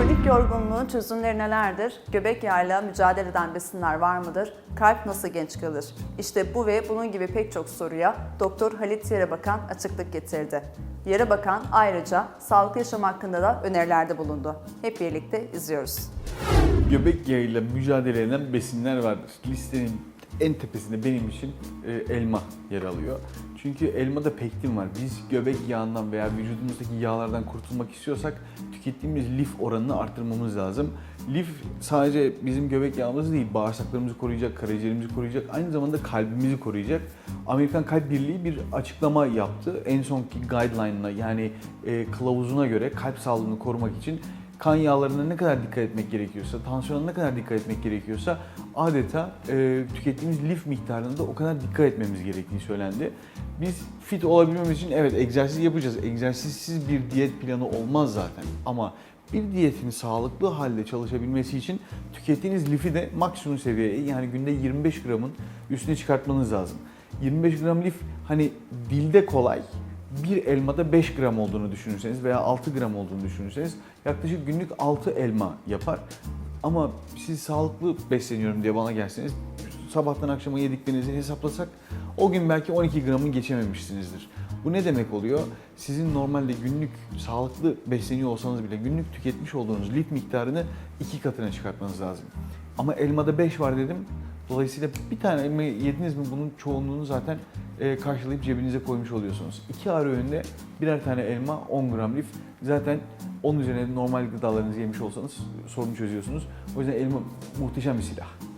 Kronik yorgunluğun çözümleri nelerdir? Göbek yağıyla mücadele eden besinler var mıdır? Kalp nasıl genç kalır? İşte bu ve bunun gibi pek çok soruya Doktor Halit Yerebakan açıklık getirdi. Yerebakan ayrıca sağlıklı yaşam hakkında da önerilerde bulundu. Hep birlikte izliyoruz. Göbek yağıyla mücadele eden besinler vardır. Listenin en tepesinde benim için e, elma yer alıyor. Çünkü elmada pektin var. Biz göbek yağından veya vücudumuzdaki yağlardan kurtulmak istiyorsak tükettiğimiz lif oranını arttırmamız lazım. Lif sadece bizim göbek yağımızı değil, bağırsaklarımızı koruyacak, karaciğerimizi koruyacak, aynı zamanda kalbimizi koruyacak. Amerikan Kalp Birliği bir açıklama yaptı. En sonki guideline'ına yani e, kılavuzuna göre kalp sağlığını korumak için kan yağlarına ne kadar dikkat etmek gerekiyorsa, tansiyona ne kadar dikkat etmek gerekiyorsa adeta e, tükettiğimiz lif miktarına da o kadar dikkat etmemiz gerektiği söylendi. Biz fit olabilmemiz için evet egzersiz yapacağız. Egzersizsiz bir diyet planı olmaz zaten. Ama bir diyetin sağlıklı halde çalışabilmesi için tükettiğiniz lifi de maksimum seviyeye yani günde 25 gramın üstüne çıkartmanız lazım. 25 gram lif hani dilde kolay, bir elmada 5 gram olduğunu düşünürseniz veya 6 gram olduğunu düşünürseniz yaklaşık günlük 6 elma yapar. Ama siz sağlıklı besleniyorum diye bana gelseniz sabahtan akşama yediklerinizi hesaplasak o gün belki 12 gramı geçememişsinizdir. Bu ne demek oluyor? Sizin normalde günlük sağlıklı besleniyor olsanız bile günlük tüketmiş olduğunuz lif miktarını iki katına çıkartmanız lazım. Ama elmada 5 var dedim. Dolayısıyla bir tane elma yediniz mi bunun çoğunluğunu zaten e, karşılayıp cebinize koymuş oluyorsunuz. İki ara öğünde birer tane elma 10 gram lif. Zaten onun üzerine normal gıdalarınızı yemiş olsanız sorunu çözüyorsunuz. O yüzden elma muhteşem bir silah.